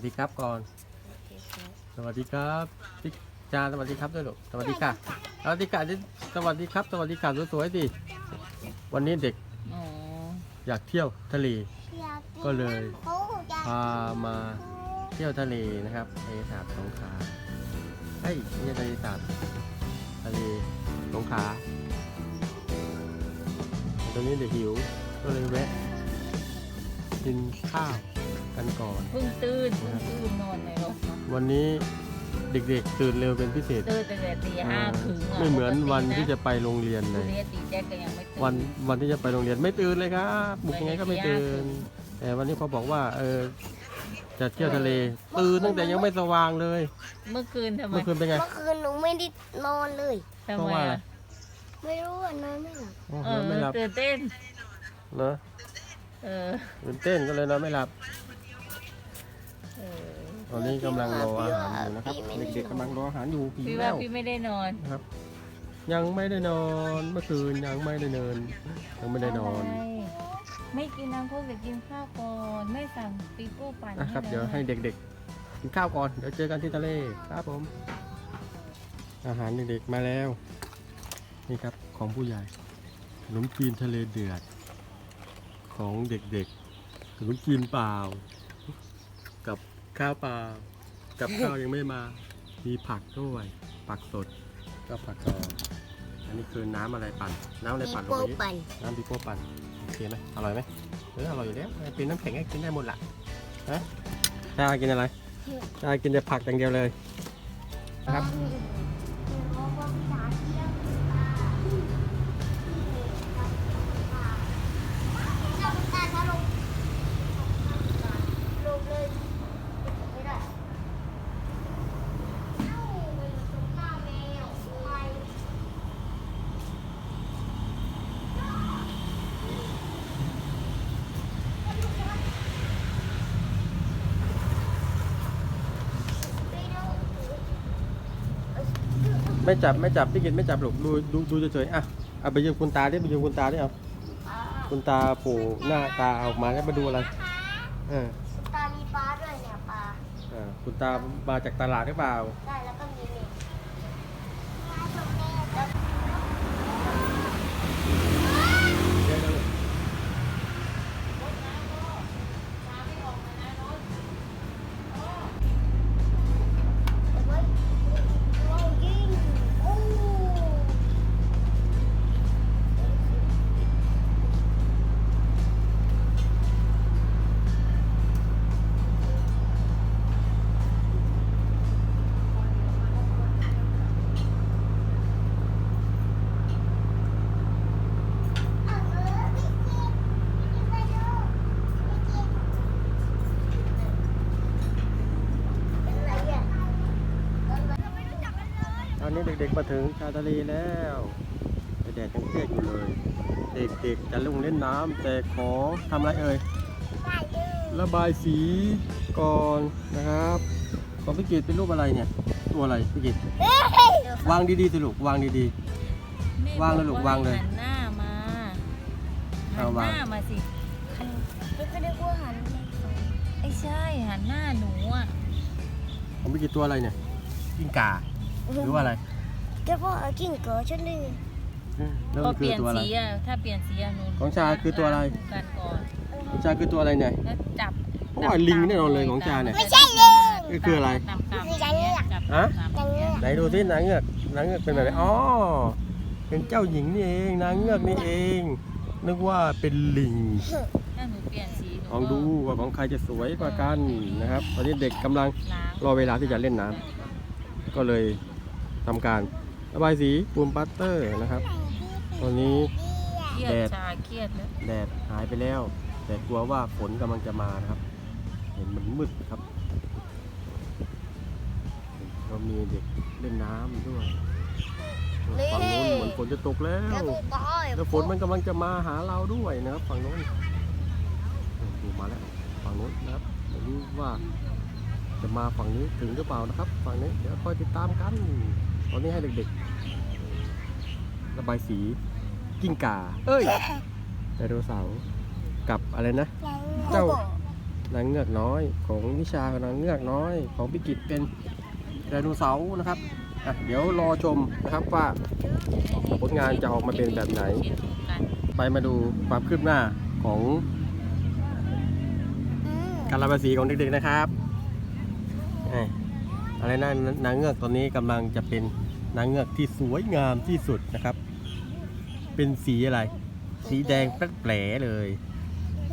วัสดีครับก่อน สวัสดีครับพี่จาสวัสดีครับด้วยลูกสวัสดีค่ะ สวัสดีค่ะสวัสดีครับ สวัสดีค่ะสวยๆดิวันนี้เด็กอ๋ออยากเที่ยวทะเล ก็เลย พามาเที่ยวทะเลนะครับทะเลสาบสงขลาเฮ้ยไม่ใช่ทะเลสาบทะเลสงขลาตรงนี้เด็กหิว ก็เลยแวะกินข้าว กันก่อนเพิ่งตื่นเพิ่งตื่นนอนในรถวันนี้เด็กๆ ตื่นเร็วเป็นพิเศษตื่นตั้งแต่ตีห้าครึ่งะไม่เหมือนวันที่ปจะกติไปโรงเรียนนะเลยวันนี้ตีแจ๊กก็ยังไม่ตื่นวันวันที่จะไปโรงเรียนไม่ตื่นเลยครับบุกยังไงก็ไม่ตื่น แต่วันนี้พอบอกว่าเออจะเที่ยวทะเล ตื่นตั้งแต่ยังไม่สว่างเลย เมื่อคืนทำไมเมื่อคืนเป็นไง เมื่อคืนหนูไม่ได้นอนเลย ทำเพราะไมว่าอะไรอะไม่รู้ว่านอนไม่หลับโอ้โหเออไม่หลับตื่นเต้น เนอะเออตื่นเต้นก็เลยนอนไม่หลับเออ ตอนนี้กำลังรออาหารอยู่นะครับ เด็กๆกำลังรออาหารอยู่หิวพี่ว่าแล้วพี่ไม่ได้นอนนะครับ ยังไม่ได้นอนเมื่อคืนยังไม่ได้เนินยังไม่ได้นอนอะไรไม่กินน้ำโค้กแต่กินข้าวก่อนไม่สั่งปีโป้ปั่นนะครับลเดี๋ยวให้เด็กๆกินข้าวก่อนเดี๋ยวเจอกันที่ทะเลครับผม อาหารเด็กๆมาแล้ว นี่ครับของผู้ใหญ่ขนมจีนทะเลเดือด ของเด็กๆขนมจีนเปล่ากับ ข้าวเปล่ากับข้าวยังไม่มา มีผักด้วยผักสดก็ผักกรอบอันนี้คือน้ำอะไรปั่นน้ำอะไรมีปั่นลงโปไปนี้ปั่นน้ำปีโป้ปั่นโอเคไหมอร่อยไหมเอออร่อยอยู่แล้วเป็นน้ำแข็งก็กินได้หมดละฮะชากินอะไรชากินแต่ผักอย่างเดียวเลยนะครับ ลงเลยไม่ได้เอ้ามันตรงหน้าแมวไป ไม่จับไม่จับพี่กินไม่จับหรอกดูดูดูเฉยๆอะเอาไปยืมคุณตาดิไปยืมคุณตาดิเอาคุณตาโผล่หน้าตาออกมาแล้วมาดูอะไรเออตามีปลาด้วยเนี่ยปลาเออคุณตามาจากตลาดหรือเปล่า ได้แล้วก็มี อนนี้เด็กๆมาถึงชายทะเลแล้วแต่แดดยังเปรี้ยอยู่เลย เด็กๆจะลงเล่นน้ำแต่ขอทำอะไรเอ่ยระบายสีก่อนนะครับของพี่กิตเป็นรูปอะไรเนี่ย ตัวอะไรพี่กิตวางดีๆสิลูกวางดีแม่วางเลยลูกบอกวางเลยหันหน้ามาหัเอานวางหน้ามาสินี่ก็นึกว่าหันไปฝั่งไอ้ใช่หันหน้าหนูอะๆของพี่กิตตัวอะไรเนี่ยกิ้งก่า หรือว่าอะไรก็เพราะเอากิ้งเก๋อฉันเลยแล้วพอมันเปคือลี่ยนตัวอะไร สีอะถ้าเปลี่ยนสีอะหนูของชาคือตัวอะไรล้างกันก่อนของชาคือตัวอะไรเนี่ย แล้วจับโอ้ยลิงแน่นอนเลยของชาเนี่ย ไม่ใช่เลยนี่คืออะไรตามตามคือยันเงือกจับฮะตามยันเงือกไหนดูสินางเงือกนางเงือกเป็นแบบไหนอ๋อเป็นเจ้าหญิงนี่เองนางเงือกนี่เอง นึกว่าเป็นลิง ถ้าหนูเปลี่ยนสีหนูลองดูว่าของใครจะสวยกว่ากันนะครับ ตอนนี้เด็กกำลังล้างรอเวลาที่จะเล่นน้ำก็เลย ทำการระบายสีปูนปัตเตอร์นะครับตอนนี้ เครียแดดด ชาเครียดแล้วแดดหายไปแล้ว แต่กลัวว่าฝนกำลังจะมานะครับ เห็นมันมืดครับก็มีเด็กเล่นน้ำด้วยฝั่งนู้นเหมือนฝนจะตกแล้ว แล้วดูปอยแล้วฝนมันกำลังจะมาหาเราด้วยนะครับ ฝั่งโน้นดูมาแล้วฝั่งโน้นนะครับไม่รู้ว่า จะมาฝั่งนี้ถึงหรือเปล่านะครับ ฝั่งนี้เดี๋ยวคอยติดตามกัน ตอนนี้ให้เด็กๆ ระบายสีกิ้งก่า เอ้ยไดโนเสาร์กับอะไรนะ เจ้านางเงือกน้อยของนิชากับนางเงือกน้อย ของพิกิตเป็นไดโนเสาร์นะครับอะเดี๋ยวรอชมนะครับว่าผลงานจะออกมาเป็นแบบไหน ไปมาดูความคืบหน้าของอืมการระบายสีของเด็กๆนะครับเอ้ยอะไรนะนางเงือกตัวนี้กำลังจะเป็นนางเงือกที่สวยงามที่สุดนะครับ เป็นสีอะไร สีแดงแปลๆเลย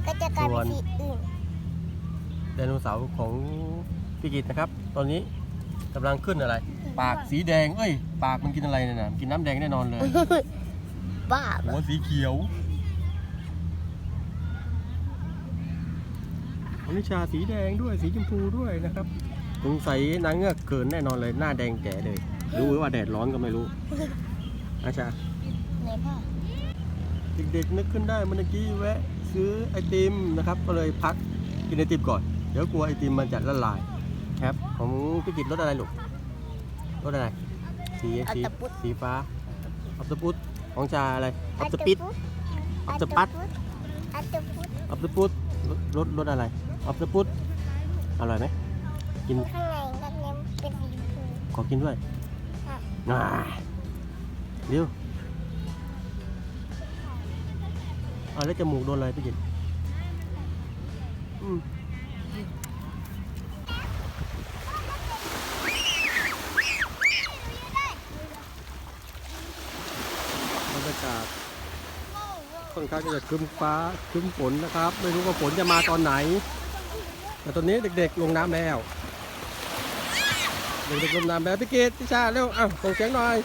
ก็จะกลายเป็นสีอื่นไดโนเสาร์ของพี่กิตนะครับ ตอนนี้กำลังขึ้นอะไร ปากสีแดงเอ้ย ปากมันกินอะไรเนี่ยนะมันกินน้ำแดงแน่นอนเลยบ้าหัวสีเขียวอนิชาสีแดงด้วยสีชมพูด้วยนะครับ สงสัยนางเงือกเกินแน่นอนเลยหน้าแดงแก่เลย รู้ว่าแดดร้อนก็ไม่รู้อาชาไหนพ่อเด็กๆนึกขึ้นได้เมื่อกี้แวะ ซื้อไอติมนะครับ ก็เลยพักกินไอติมก่อน เดี๋ยวกลัวไอติมมันจะละลาย ครับ ของพี่กิตรถอะไรลูกรถอะไรสีสีสีฟ้าออฟตปุตของชาอะไรออฟตปิดออฟเดอะปัดอัตตพุทออฟตปุตรถรถอะไรออฟตปุตอร่อยไหม กินข้างในก็เน้นเป็นสีชมพูขอกินด้วยค่ะอ่าเร็วเอาแล้วจมูกโดนอะไรพี่กิตอืมบรรยากาศค่อนข้างที่จะครึ้มฟ้าครึ้มฝนนะครับ ไม่รู้ว่าฝนจะมาตอนไหน แต่ตอนนี้เด็กๆลงน้ำแล้ว เด็กๆลมน้ำแบบพี่เกดพี่ชาเร็วอ้าวส่งเสียงหน่อย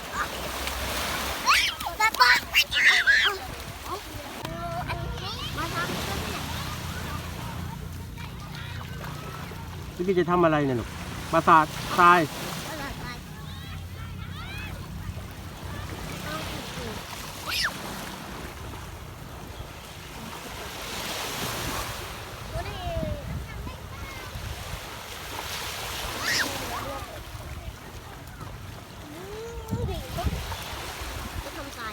พี่เกดจะทำอะไรเนี่ยลูกปราสาททรายำอร่อยไปจะทำทราย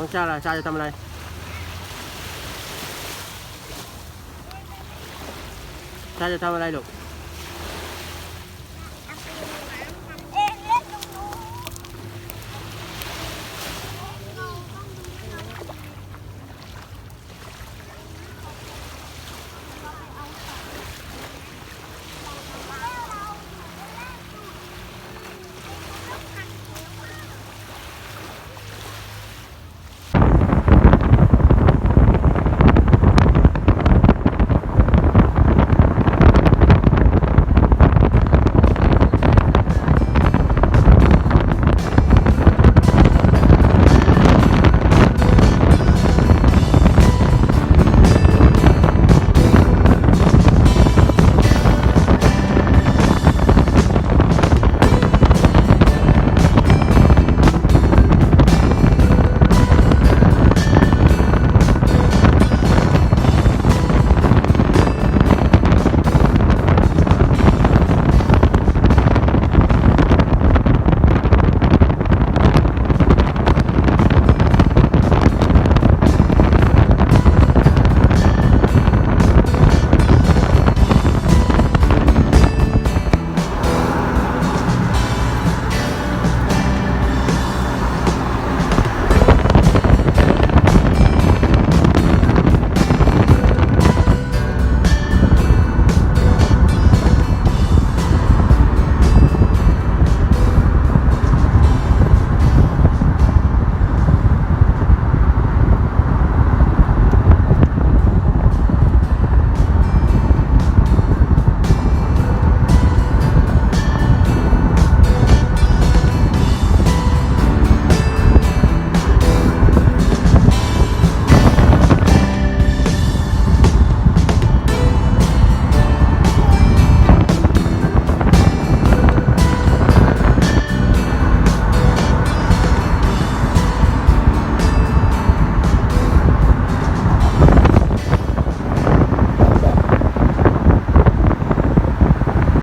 ของชาล่ะชาจะทำอะไร ชาจะทำอะไรลูก